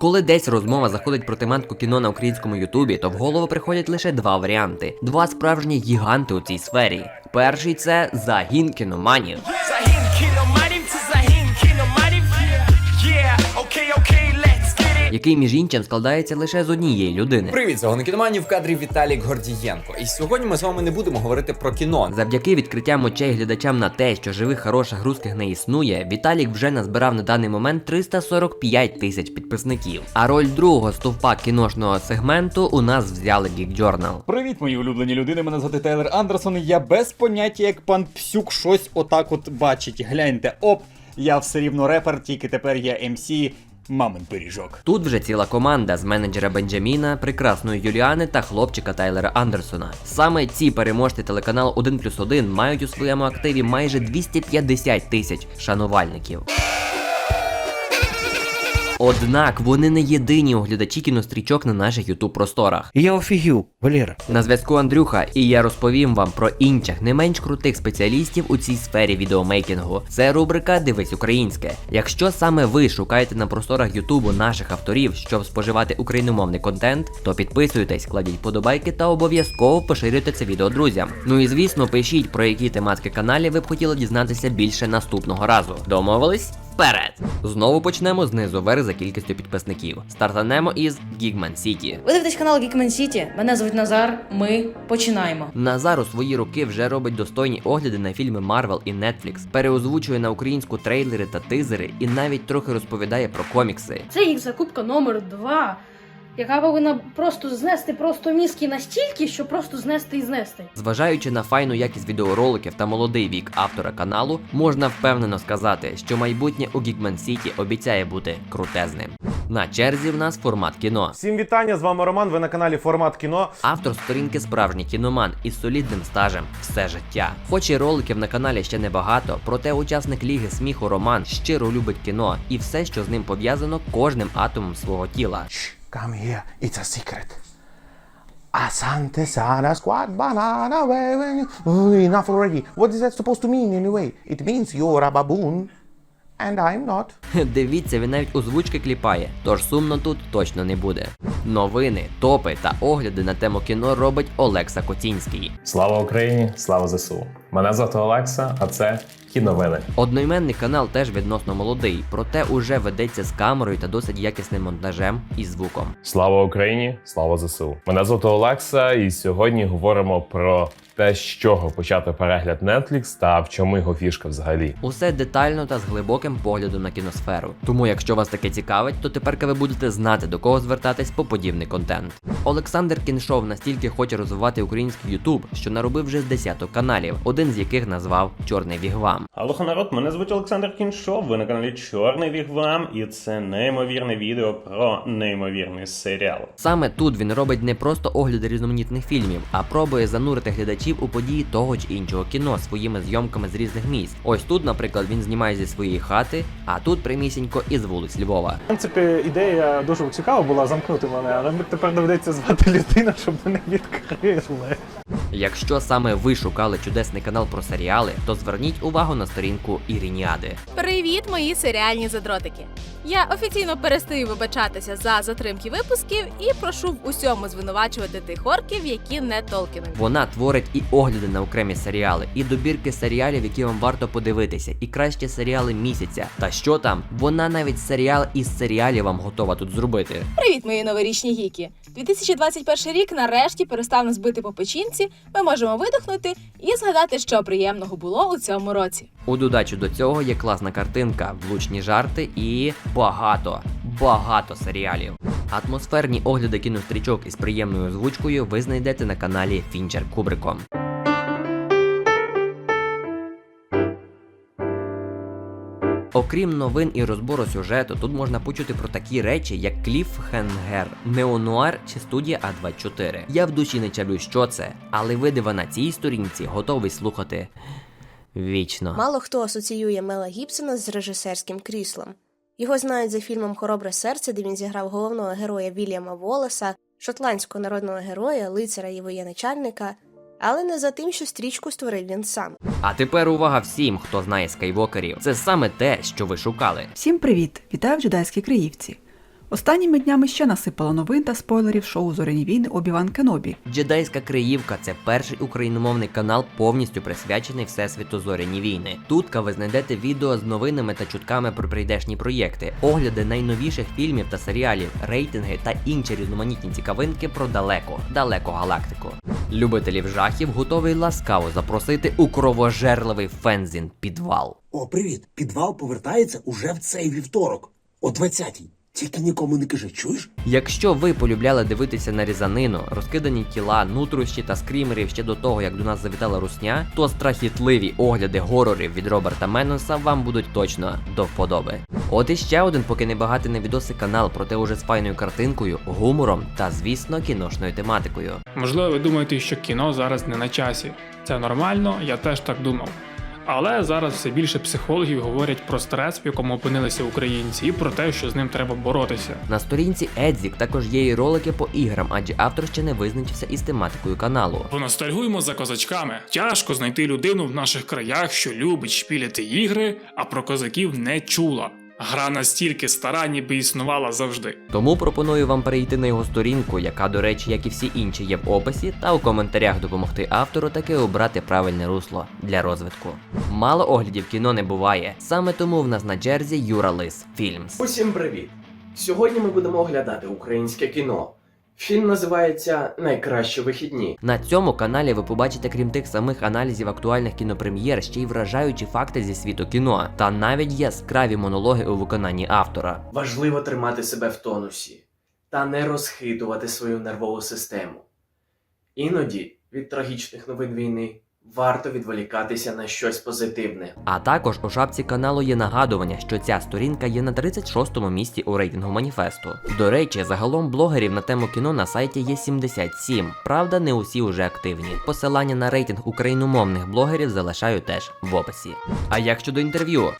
Коли десь розмова заходить про тематику кіно на українському Ютубі, то в голову приходять лише два варіанти: два справжні гіганти у цій сфері. Перший це загін кіноманів. Який між іншим складається лише з однієї людини. Привіт, загони кіноманів в кадрі Віталік Гордієнко. І сьогодні ми з вами не будемо говорити про кіно. Завдяки відкриттям очей глядачам на те, що живих хороших русських не існує, Віталік вже назбирав на даний момент 345 тисяч підписників. А роль другого стовпа кіношного сегменту у нас взяли Geek Journal. Привіт, мої улюблені людини. Мене звати Тейлор Андерсон. і Я без поняття, як пан Псюк щось отак от бачить. Гляньте, оп, я все рівно репер, тільки тепер я МС, мамин пиріжок. Тут вже ціла команда з менеджера Бенджаміна, прекрасної Юліани та хлопчика Тайлера Андерсона. Саме ці переможці телеканалу 1 плюс 1 мають у своєму активі майже 250 тисяч шанувальників. Однак вони не єдині оглядачі кінострічок на наших ютуб просторах. Я офігів, Валера. На зв'язку Андрюха, і я розповім вам про інших не менш крутих спеціалістів у цій сфері відеомейкінгу. Це рубрика Дивись українське. Якщо саме ви шукаєте на просторах Ютубу наших авторів, щоб споживати україномовний контент, то підписуйтесь, кладіть подобайки та обов'язково поширюйте це відео друзям. Ну і звісно, пишіть про які тематики каналі ви б хотіли дізнатися більше наступного разу. Домовились? Вперед! Знову почнемо знизу вверх за кількістю підписників. Стартанемо із Gigman City. Ви дивитесь канал Geekman City. Мене звуть Назар. Ми починаємо. Назар у свої роки вже робить достойні огляди на фільми Marvel і Netflix, переозвучує на українську трейлери та тизери і навіть трохи розповідає про комікси. Це їх закупка номер 2 яка повинна просто знести просто мізки настільки, що просто знести і знести. Зважаючи на файну якість відеороликів та молодий вік автора каналу, можна впевнено сказати, що майбутнє у Geekman City обіцяє бути крутезним. На черзі в нас формат кіно. Всім вітання! З вами Роман. Ви на каналі Формат кіно. Автор сторінки справжній кіноман із солідним стажем все життя. Хоч і роликів на каналі ще небагато, проте учасник ліги сміху Роман щиро любить кіно і все, що з ним пов'язано кожним атомом свого тіла. Come here, it's a secret. Asante Sana Squad Banana enough already. What is that supposed to mean anyway? It means you're a baboon. And I'm not. Дивіться, він навіть озвучки кліпає, тож сумно тут точно не буде. Новини, топи та огляди на тему кіно робить Олекса Коцінський. Слава Україні! Слава ЗСУ! Мене звати Олекса, а це кіновини. Одноіменний канал теж відносно молодий, проте уже ведеться з камерою та досить якісним монтажем і звуком. Слава Україні! Слава ЗСУ! Мене звати Олекса, і сьогодні говоримо про те, з чого почати перегляд Netflix та в чому його фішка взагалі. Усе детально та з глибоким поглядом на кіносферу. Тому, якщо вас таке цікавить, то тепер ви будете знати до кого звертатись по подібний контент. Олександр Кіншов настільки хоче розвивати український Ютуб, що наробив вже з десяток каналів, один з яких назвав Чорний Вігвам. Алло, народ, мене звуть Олександр Кіншов, ви на каналі Чорний Вігвам, і це неймовірне відео про неймовірний серіал. Саме тут він робить не просто огляди різноманітних фільмів, а пробує занурити глядачів у події того чи іншого кіно своїми зйомками з різних місць. Ось тут, наприклад, він знімає зі своєї хати, а тут прямісінько із вулиць Львова. В принципі, ідея дуже цікава була замкнути мене, але тепер доведеться звати людину, щоб мене відкрили. Якщо саме ви шукали чудесний канал про серіали, то зверніть увагу на сторінку Ірініади. Привіт, мої серіальні задротики! Я офіційно перестаю вибачатися за затримки випусків і прошу в усьому звинувачувати тих орків, які не Толкінові. Вона творить і огляди на окремі серіали, і добірки серіалів, які вам варто подивитися, і кращі серіали місяця. Та що там? Вона навіть серіал із серіалів вам готова тут зробити. Привіт, мої новорічні гіки! 2021 рік нарешті перестав нас бити по печінці. Ми можемо видихнути і згадати, що приємного було у цьому році. У додачу до цього є класна картинка, влучні жарти і багато, багато серіалів. Атмосферні огляди кінострічок із приємною озвучкою ви знайдете на каналі Фінчер Кубриком. Окрім новин і розбору сюжету, тут можна почути про такі речі, як Кліфхенгер, Неонуар чи студія А24. Я в душі не чавлю, що це, але видива на цій сторінці готовий слухати вічно. Мало хто асоціює Мела Гібсона з режисерським кріслом. Його знають за фільмом Хоробре серце, де він зіграв головного героя Вільяма Волоса, шотландського народного героя, лицаря і воєначальника, але не за тим, що стрічку створив він сам. А тепер увага всім, хто знає скайвокерів. Це саме те, що ви шукали. Всім привіт! Вітаю в Джедайській Криївці. Останніми днями ще насипало новин та спойлерів шоу Зоряні війни Обіван Кенобі. Джедайська Криївка це перший україномовний канал, повністю присвячений Всесвіту Зоряні війни. Тутка ви знайдете відео з новинами та чутками про прийдешні проєкти, огляди найновіших фільмів та серіалів, рейтинги та інші різноманітні цікавинки про далеко, далеко галактику. Любителів жахів готовий ласкаво запросити у кровожерливий фензін підвал. О, привіт! Підвал повертається уже в цей вівторок, о 20-й. Тільки нікому не кажи, чуєш? Якщо ви полюбляли дивитися на різанину, розкидані тіла, нутрощі та скрімерів ще до того, як до нас завітала русня, то страхітливі огляди горорів від Роберта Меноса вам будуть точно до вподоби. От іще один, поки не багатий на відоси канал, проте уже з файною картинкою, гумором та, звісно, кіношною тематикою. Можливо, ви думаєте, що кіно зараз не на часі. Це нормально, я теж так думав. Але зараз все більше психологів говорять про стрес, в якому опинилися українці, і про те, що з ним треба боротися. На сторінці Едзік також є і ролики по іграм, адже автор ще не визначився із тематикою каналу. Поностальгуємо за козачками. Тяжко знайти людину в наших краях, що любить шпіляти ігри, а про козаків не чула. Гра настільки стара, ніби існувала завжди. Тому пропоную вам перейти на його сторінку, яка, до речі, як і всі інші, є в описі, та у коментарях допомогти автору таки обрати правильне русло для розвитку. Мало оглядів кіно не буває, саме тому в нас на джерзі Юра Лис Фільмс. Усім привіт! Сьогодні ми будемо оглядати українське кіно. Фільм називається Найкращі вихідні. На цьому каналі ви побачите, крім тих самих аналізів актуальних кінопрем'єр, ще й вражаючі факти зі світу кіно, та навіть яскраві монологи у виконанні автора. Важливо тримати себе в тонусі та не розхитувати свою нервову систему. Іноді від трагічних новин війни варто відволікатися на щось позитивне. А також у шапці каналу є нагадування, що ця сторінка є на 36-му місці у рейтингу маніфесту. До речі, загалом блогерів на тему кіно на сайті є 77. Правда, не усі вже активні. Посилання на рейтинг україномовних блогерів залишаю теж в описі. А як щодо інтерв'ю?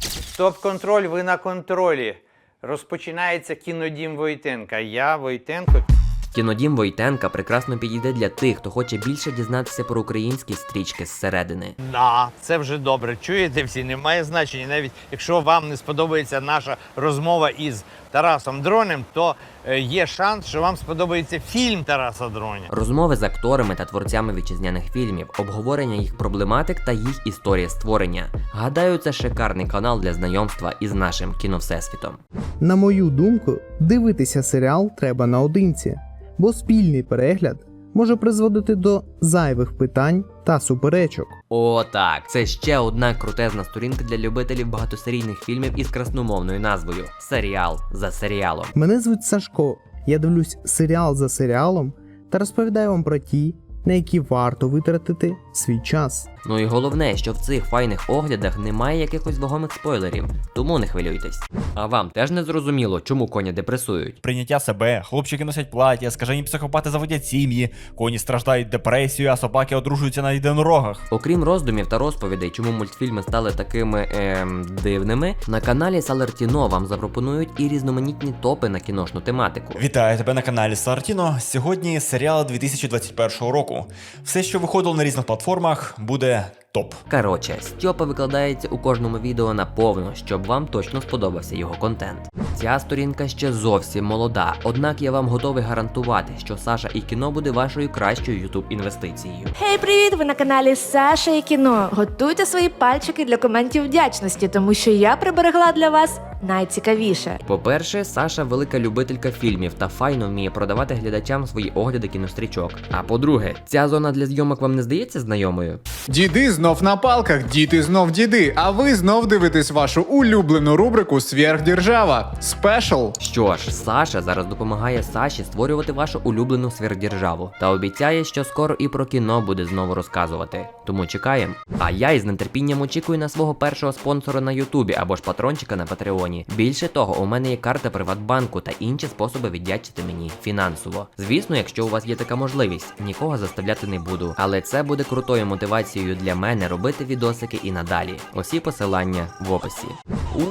Стоп-контроль, ви на контролі. Розпочинається кінодім Войтенка. Я Войтенко. Кінодім Войтенка прекрасно підійде для тих, хто хоче більше дізнатися про українські стрічки зсередини. Да, це вже добре. Чуєте всі, немає значення. Навіть якщо вам не сподобається наша розмова із Тарасом Дронем, то е, є шанс, що вам сподобається фільм Тараса Дроня. Розмови з акторами та творцями вітчизняних фільмів, обговорення їх проблематик та їх історії створення. Гадаю, це шикарний канал для знайомства із нашим кіновсесвітом. На мою думку, дивитися серіал треба наодинці, бо спільний перегляд може призводити до зайвих питань та суперечок. О, так, це ще одна крутезна сторінка для любителів багатосерійних фільмів із красномовною назвою Серіал за серіалом. Мене звуть Сашко. Я дивлюсь серіал за серіалом та розповідаю вам про ті, на які варто витратити свій час. Ну і головне, що в цих файних оглядах немає якихось вагомих спойлерів, тому не хвилюйтесь. А вам теж не зрозуміло, чому коні депресують? Прийняття себе, хлопчики носять плаття, скажені психопати заводять сім'ї, коні страждають депресією, а собаки одружуються на єдинорогах. Окрім роздумів та розповідей, чому мультфільми стали такими ем, дивними, на каналі Салертіно вам запропонують і різноманітні топи на кіношну тематику. Вітаю тебе на каналі Сартіно. Сьогодні серіал 2021 року. Все, що виходило на різних платформах, буде топ. Коротше, Стьопа викладається у кожному відео наповно, щоб вам точно сподобався його контент. Ця сторінка ще зовсім молода, однак я вам готовий гарантувати, що Саша і кіно буде вашою кращою YouTube інвестицією. Хей, привіт! Ви на каналі Саша і кіно. Готуйте свої пальчики для коментів вдячності, тому що я приберегла для вас найцікавіше. По-перше, Саша велика любителька фільмів та файно вміє продавати глядачам свої огляди кінострічок. А по-друге, ця зона для зйомок вам не здається знайомою? Діди знов на палках, діти знов діди. А ви знов дивитесь вашу улюблену рубрику Сверхдержава Спешл. Що ж, Саша зараз допомагає Саші створювати вашу улюблену сверхдержаву та обіцяє, що скоро і про кіно буде знову розказувати. Тому чекаємо. А я із нетерпінням очікую на свого першого спонсора на Ютубі або ж патрончика на Патреоні. Більше того, у мене є карта Приватбанку та інші способи віддячити мені фінансово. Звісно, якщо у вас є така можливість, нікого заставляти не буду. Але це буде крутою мотивацією для мене робити відосики і надалі. Усі посилання в описі.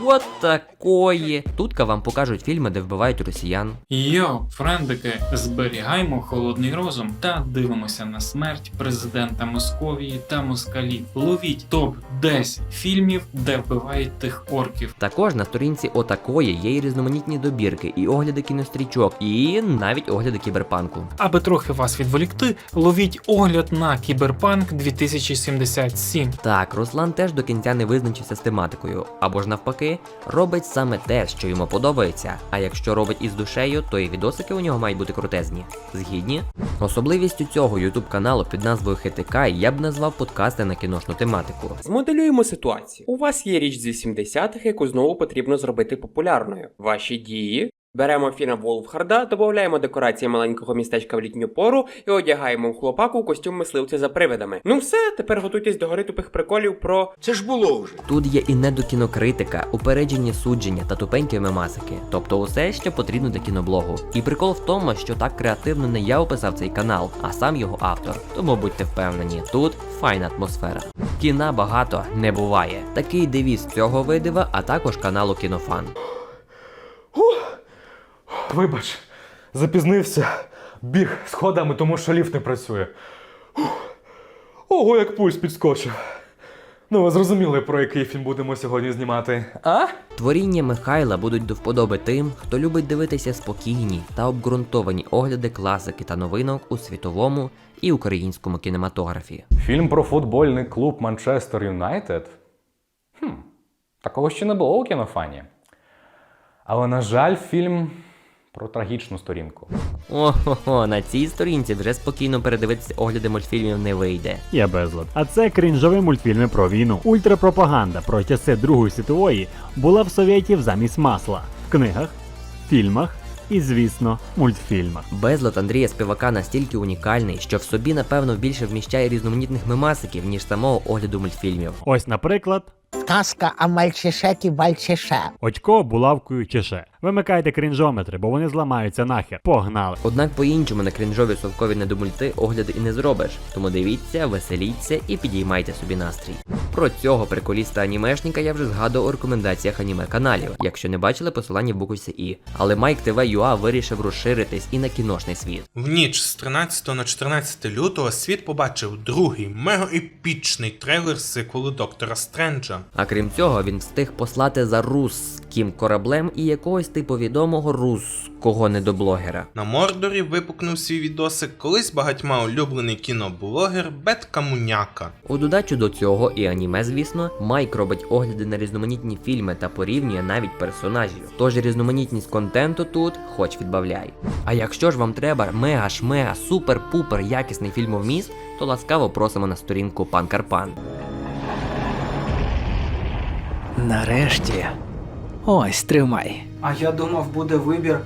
От такої. Тутка вам покажуть фільми, де вбивають росіян. Йо, френдики, зберігаємо холодний розум та дивимося на смерть президента Московії та москалів. Ловіть топ 10 фільмів, де вбивають тих орків. Також на сторінці сторінці отакої є і різноманітні добірки, і огляди кінострічок, і навіть огляди кіберпанку. Аби трохи вас відволікти, ловіть огляд на Кіберпанк 2077. Так, Руслан теж до кінця не визначився з тематикою, або ж навпаки, робить саме те, що йому подобається. А якщо робить із душею, то і відосики у нього мають бути крутезні. Згідні? Особливістю цього ютуб каналу під назвою ХТК я б назвав подкасти на кіношну тематику. Змоделюємо ситуацію. У вас є річ з 80-х, яку знову потрібно зробити популярною. Ваші дії. Беремо Фіна Волфхарда, додаємо декорації маленького містечка в літню пору і одягаємо в хлопаку костюм мисливця за привидами. Ну все, тепер готуйтесь до гори тупих приколів про це ж було вже. Тут є і недокінокритика, упереджені судження та тупенькі мемасики, тобто усе, що потрібно для кіноблогу. І прикол в тому, що так креативно не я описав цей канал, а сам його автор. Тому будьте впевнені, тут файна атмосфера. Кіна багато не буває. Такий девіз цього видива, а також каналу Кінофан. Вибач, запізнився. Біг сходами, тому що ліфт не працює. Ого, як пульс підскочив. Ну, ви зрозуміли, про який фільм будемо сьогодні знімати, а? Творіння Михайла будуть до вподоби тим, хто любить дивитися спокійні та обґрунтовані огляди класики та новинок у світовому і українському кінематографі. Фільм про футбольний клуб Манчестер Юнайтед? Хм, такого ще не було у кінофані. Але, на жаль, фільм про трагічну сторінку. Ого, на цій сторінці вже спокійно передивитися огляди мультфільмів не вийде. Я безлад. А це крінжові мультфільми про війну. Ультрапропаганда про часи Другої світової була в совєтів замість масла в книгах, фільмах і, звісно, мультфільмах. Безлад Андрія Співака настільки унікальний, що в собі, напевно, більше вміщає різноманітних мемасиків, ніж самого огляду мультфільмів. Ось, наприклад, Сказка о мальчишеті Бальчише. очко булавкою чеше. Вимикайте крінжометри, бо вони зламаються нахер. Погнали! Однак по-іншому на крінжові совкові недомульти огляди і не зробиш. Тому дивіться, веселіться і підіймайте собі настрій. Про цього приколіста анімешника я вже згадував у рекомендаціях аніме каналів. Якщо не бачили, посилання в букві І. Але Майк ТВ UA вирішив розширитись і на кіношний світ. В ніч з 13 на 14 лютого світ побачив другий мега-епічний трейлер сиквелу Доктора Стренджа. А крім цього, він встиг послати за руським кораблем і якогось типу відомого руського недоблогера. На Мордорі випукнув свій відосик колись багатьма улюблений кіноблогер Бет Камуняка. У додачу до цього і аніме, звісно, Майк робить огляди на різноманітні фільми та порівнює навіть персонажів. Тож різноманітність контенту тут хоч відбавляй. А якщо ж вам треба мега шмега супер-пупер якісний фільмовміст, то ласкаво просимо на сторінку Пан Карпан. Нарешті. Ось тримай. А я думав, буде вибір.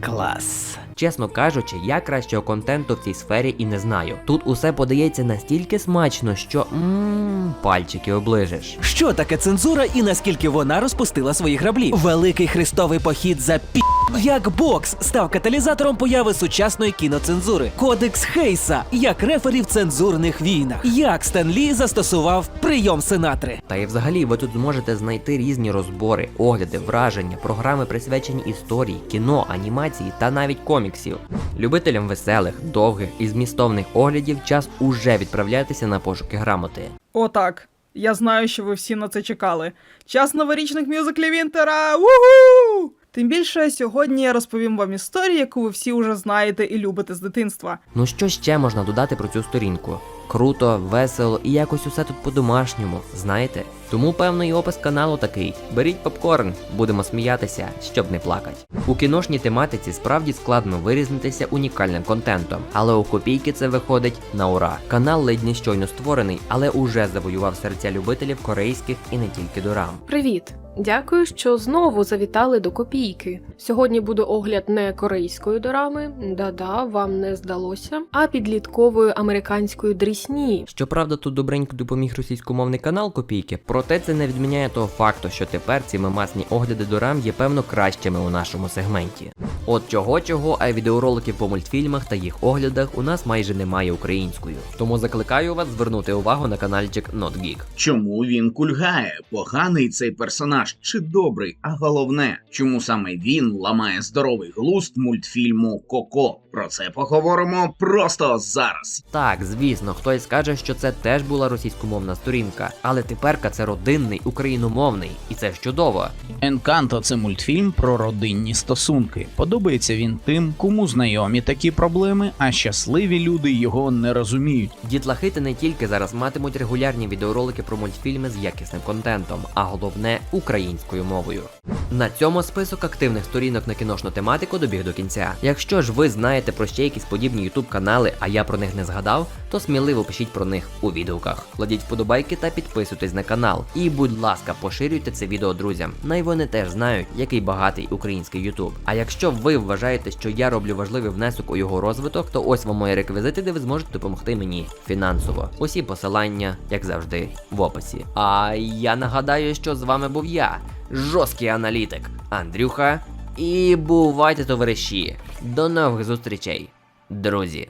Клас. Чесно кажучи, я кращого контенту в цій сфері і не знаю. Тут усе подається настільки смачно, що мм, пальчики оближиш. Що таке цензура і наскільки вона розпустила свої граблі? Великий хрестовий похід за пі. Як бокс став каталізатором появи сучасної кіноцензури. Кодекс Хейса як рефері в цензурних війнах. Як Стен Лі застосував прийом сенатри. Та і взагалі ви тут зможете знайти різні розбори, огляди, враження, програми присвячені історії, кіно, анімації та навіть коміксів. Любителям веселих, довгих і змістовних оглядів час уже відправлятися на пошуки грамоти. Отак. Я знаю, що ви всі на це чекали. Час новорічних мюзиклів Інтера! Уху! Тим більше сьогодні я розповім вам історію, яку ви всі вже знаєте і любите з дитинства. Ну що ще можна додати про цю сторінку? Круто, весело і якось усе тут по-домашньому, знаєте? Тому певно і опис каналу такий: беріть попкорн, будемо сміятися, щоб не плакати. У кіношній тематиці справді складно вирізнитися унікальним контентом, але у копійки це виходить на ура. Канал ледь не щойно створений, але уже завоював серця любителів корейських і не тільки дорам. Привіт! Дякую, що знову завітали до копійки. Сьогодні буде огляд не корейської дорами, да-да, вам не здалося, а підліткової американської дрісні. Щоправда, тут добренько допоміг російськомовний канал Копійки, проте це не відміняє того факту, що тепер ці мемасні огляди дорам є певно кращими у нашому сегменті. От чого чого, а відеороликів по мультфільмах та їх оглядах у нас майже немає українською. Тому закликаю вас звернути увагу на каналчик Not Geek. Чому він кульгає? Поганий цей персонаж чи добрий? А головне, чому саме він ламає здоровий глузд мультфільму Коко? Про це поговоримо просто зараз. Так, звісно, хтось скаже, що це теж була російськомовна сторінка, але теперка це родинний україномовний, і це ж чудово. Енканто це мультфільм про родинні стосунки. Подобається він тим, кому знайомі такі проблеми, а щасливі люди його не розуміють. Дітлахи не тільки зараз матимуть регулярні відеоролики про мультфільми з якісним контентом, а головне українською мовою. На цьому список активних сторінок на кіношну тематику добіг до кінця. Якщо ж ви знаєте про ще якісь подібні ютуб канали, а я про них не згадав, то сміливо пишіть про них у відгуках. Кладіть вподобайки та підписуйтесь на канал. І будь ласка, поширюйте це відео друзям. Най вони теж знають, який багатий український ютуб. А якщо ви вважаєте, що я роблю важливий внесок у його розвиток, то ось вам мої реквізити, де ви зможете допомогти мені фінансово. Усі посилання, як завжди, в описі. А я нагадаю, що з вами був я, жорсткий аналітик Андрюха. І бувайте, товариші. До нових зустрічей, друзі.